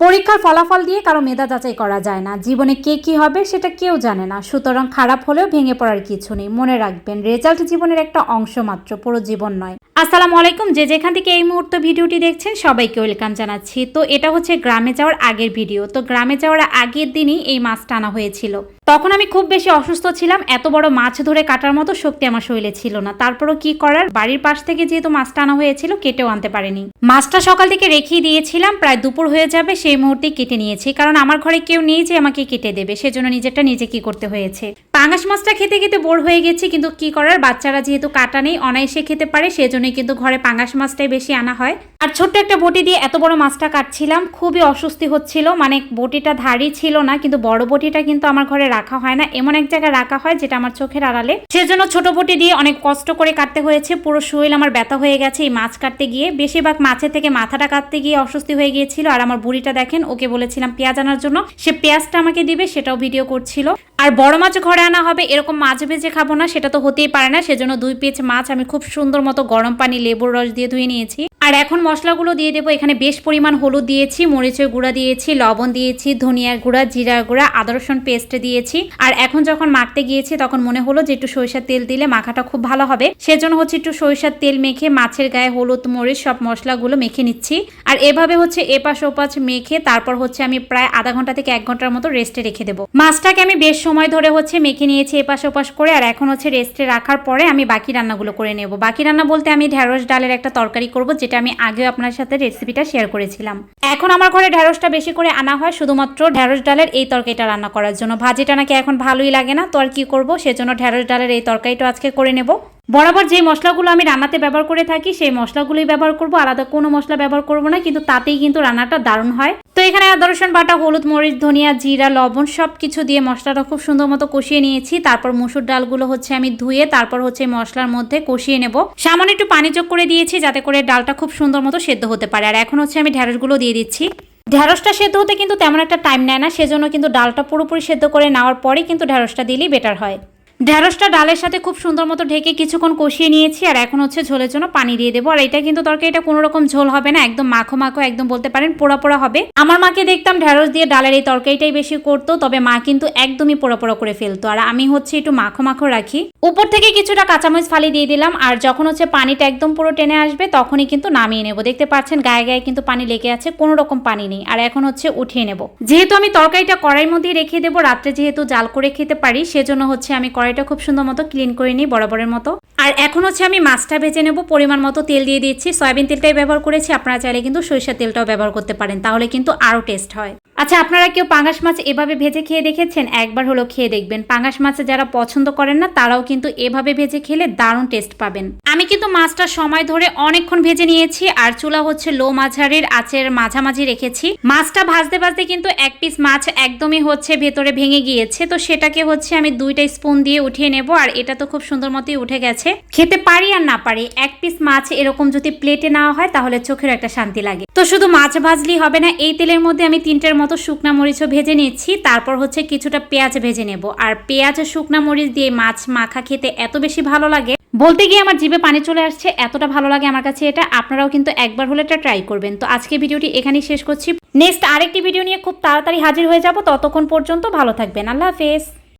পরীক্ষার ফলাফল দিয়ে কারও মেধা যাচাই করা যায় না। জীবনে কে কি হবে সেটা কেউ জানে না। সুতরাং খারাপ হলেও ভেঙে পড়ার কিছু নেই। মনে রাখবেন, রেজাল্ট জীবনের একটা অংশ মাত্র, পুরো জীবন নয়। আসসালামু আলাইকুম। যে যেখান থেকে এই মুহূর্তে ভিডিওটি দেখছেন, সবাইকে ওয়েলকাম জানাচ্ছি। তো এটা হচ্ছে গ্রামে যাওয়ার আগের ভিডিও। তো গ্রামে যাওয়ার আগের দিনই এই মাছটা আনা হয়েছিল। তখন আমি খুব বেশি অসুস্থ ছিলাম, এত বড় মাছ ধরে কাটার মতো শক্তি আমার শরীরে ছিল না। তারপরও কি করার? বাড়ির পাশ থেকে যেহেতু মাছটা আনা হয়েছিল, কেটেও আনতে পারিনি। মাছটা সকাল থেকে রেখেই দিয়েছিলাম, প্রায় দুপুর হয়ে যাবে, সেই মুহূর্তে কেটে নিয়েছি। কারণ আমার ঘরে কেউ নেই যে আমাকে কেটে দেবে, সেজন্য নিজেরটা নিজে কি করতে হয়েছে। পাঙ্গাস মাছটা খেতে খেতে বোর হয়ে গেছি, কিন্তু কি করার? বাচ্চারা যেহেতু কাটা নেই, অনায়াসে খেতে পারে, সেজন্যই কিন্তু ঘরে পাঙ্গাস মাছটাই বেশি আনা হয়। আর ছোট্ট একটা বটি দিয়ে এত বড় মাছটা কাটছিলাম, খুবই অস্বস্তি হচ্ছিল। মানে বটিটা ধারী ছিল না, কিন্তু বড় বটিটা কিন্তু আমার ঘরে রাখা হয় না। এমন এক জায়গায় রাখা হয় যেটা আমার চোখের আড়ালে। সেজন্য ছোট বটি দিয়ে অনেক কষ্ট করে কাটতে হয়েছে। পুরো শরীর আমার ব্যথা হয়ে গেছে এই মাছ কাটতে গিয়ে। বেশিরভাগ মাছের থেকে মাথাটা কাটতে গিয়ে অস্বস্তি হয়ে গিয়েছিল। আর আমার বুড়িটা দেখেন, ওকে বলেছিলাম পেঁয়াজ আনার জন্য। সে পেঁয়াজটা আমাকে দিবে, সেটাও ভিডিও করছিল। আর বড় মাছ ঘরে আনা হবে, এরকম মাছ ভেজে খাব না, সেটা তো হতেই পারে না। সেজন্য দুই পিস মাছ আমি খুব সুন্দর মতো গরম পানি লেবুর রস দিয়ে ধুয়ে নিয়েছি। আর এখন মশলাগুলো দিয়ে দেবো। এখানে বেশ পরিমাণ হলুদ দিয়েছি, মরিচের গুঁড়া দিয়েছি, লবণ দিয়েছি, ধনিয়ার গুঁড়া, জিরার গুঁড়া, আদা, রসুন পেস্ট দিয়েছি। আর এখন যখন মাখতে গিয়েছি তখন মনে হলো যে একটু সরিষার তেল দিলে মাখাটা খুব ভালো হবে। সেজন্য হচ্ছে একটু সরিষার তেল মেখে মাছের গায়ে হলুদ, মরিচ সব মশলাগুলো মেখে নিচ্ছি। আর এভাবে হচ্ছে এপাশ ওপাশ মেখে তারপর হচ্ছে আমি প্রায় আধা ঘণ্টা থেকে এক ঘণ্টার মতো রেস্টে রেখে দেবো। মাছটাকে আমি বেশ সময় ধরে হচ্ছে মেখে নিয়েছি এপাশ ওপাশ করে। আর এখন হচ্ছে রেস্টে রাখার পরে আমি বাকি রান্নাগুলো করে নেব। বাকি রান্না বলতে আমি ঢেঁড়স ডালের একটা তরকারি করব, যেটা আমি আগেও আপনার সাথে রেসিপিটা শেয়ার করেছিলাম। এখন আমার ঘরে ঢেঁড়সটা বেশি করে আনা হয়, শুধুমাত্র ঢ্যাঁড়স ডালের এই তরকারিটা রান্না করার জন্য। ভাজিটা নাকি এখন ভালোই লাগে না, তো আর কি করব? সেজন্য ঢেঁড়স ডালের এই তরকারিটা আজকে করে নেব। বরাবর যে মশলাগুলো আমি রান্নাতে ব্যবহার করে থাকি, সেই মশলাগুলোই ব্যবহার করব। আলাদা কোনো মশলা ব্যবহার করব না, কিন্তু তাতেই কিন্তু রান্নাটা দারুণ হয়। এখানে আদা, রসুন, বাটা, হলুদ, মরিচ, ধনিয়া, জিরা, লবণ সব কিছু দিয়ে মশলাটা খুব সুন্দর মতো কষিয়ে নিয়েছি। তারপর মুসুর ডালগুলো হচ্ছে আমি ধুয়ে তারপর হচ্ছে মশলার মধ্যে কষিয়ে নেব। সামান্য একটু পানি যোগ করে দিয়েছি যাতে করে ডালটা খুব সুন্দর মতো সেদ্ধ হতে পারে। আর এখন হচ্ছে আমি ঢ্যাঁড়সগুলো দিয়ে দিচ্ছি। ঢ্যাঁড়সটা সেদ্ধ হতে কিন্তু তেমন একটা টাইম নেয় না, সেজন্য কিন্তু ডালটা পুরোপুরি সেদ্ধ করে নেওয়ার পরেই কিন্তু ঢ্যাঁড়সটা দিলেই বেটার হয়। ঢ্যাঁড়সটা ডালের সাথে খুব সুন্দর মতো ঢেকে কিছুক্ষণ কষিয়ে নিয়েছি, আর এখন হচ্ছে ঝোলের জন্য পানি দিয়ে দেবো। আর এটা কিন্তু তরকারিটা কোনো রকম ঝোল হবে না, একদম মাখো মাখো, একদম বলতে পারেন পোড়া পোড়া হবে। আমার মাকে দেখতাম ঢ্যাঁড়স দিয়ে ডালের এই তরকারিটাই বেশি করতো, তবে মা কিন্তু একদমই পোড়া পোড়া করে ফেলতো। আর আমি হচ্ছে একটু মাখো মাখো রাখি। উপর থেকে কিছুটা কাঁচামরিচ ফালি দিয়ে দিলাম, আর যখন হচ্ছে পানিটা একদম পুরো টেনে আসবে, তখনই কিন্তু নামিয়ে নেব। দেখতে পাচ্ছেন গায়ে গায়ে কিন্তু পানি লেগে আছে, কোনো রকম পানি নেই। আর এখন হচ্ছে উঠিয়ে নেব। যেহেতু আমি তরকারিটা কড়াইয়ের মধ্যেই রেখে দেবো, রাত্রে যেহেতু জাল করে খেতে পারি, সেজন্য হচ্ছে আমি কড়াইটা খুব সুন্দর মতো ক্লিন করে নিই, বরাবরের মতো। আর এখন হচ্ছে আমি মাছটা ভেজে নেব, পরিমাণ মতো তেল দিয়ে দিচ্ছি। সয়াবিন তেলটাই ব্যবহার করেছি, আপনারা চাইলে কিন্তু সরিষার তেলটাও ব্যবহার করতে পারেন, তাহলে কিন্তু আরও টেস্ট হয়। আচ্ছা আপনারা কেউ পাঙ্গাস মাছ এভাবে ভেজে খেয়ে দেখেছেন? একবার হলো খেয়ে দেখবেন। পাঙ্গাস মাছে যারা পছন্দ করেন না, তারাও কিন্তু এভাবে ভেজে খেলে দারুণ টেস্ট পাবেন। আমি কিন্তু মাছটা সময় ধরে অনেকক্ষণ ভেজে নিয়েছি, আর চুলা হচ্ছে লো মাঝারির, আঁচের মাঝামাঝি রেখেছি। মাছটা ভাজতে ভাজতে কিন্তু এক পিস মাছ একদমই হচ্ছে ভেতরে ভেঙে গিয়েছে, তো সেটাকে হচ্ছে আমি দুইটা স্পুন দিয়ে উঠিয়ে নেব, আর এটা তো খুব সুন্দর মতোই উঠে গেছে। খেতে পারি আর না পারি, এক পিস মাছ এরকম যদি প্লেটে নেওয়া হয়, তাহলে চোখের একটা শান্তি লাগে। তো শুধু মাছ ভাজলেই হবে না, এই তেলের মধ্যে আমি তিনটের মতো শুকনা মরিচও ভেজে নিচ্ছি। তারপর হচ্ছে কিছুটা পেঁয়াজ ভেজে নেব। আর পেঁয়াজ শুকনা মরিচ দিয়ে মাছ মাখা খেতে এত বেশি ভালো লাগে। বলতে গিয়ে আমার জিভে পানি চলে আসছে, এতটা ভালো লাগে আমার কাছে এটা। আপনারাও কিন্তু একবার হলে এটা ট্রাই করবেন। তো আজকে ভিডিওটি এখানেই শেষ করছি। নেক্সট আরেকটি ভিডিও নিয়ে খুব তাড়াতাড়ি হাজির হয়ে যাব। ততক্ষণ পর্যন্ত ভালো থাকবেন। আল্লাহ হাফেজ।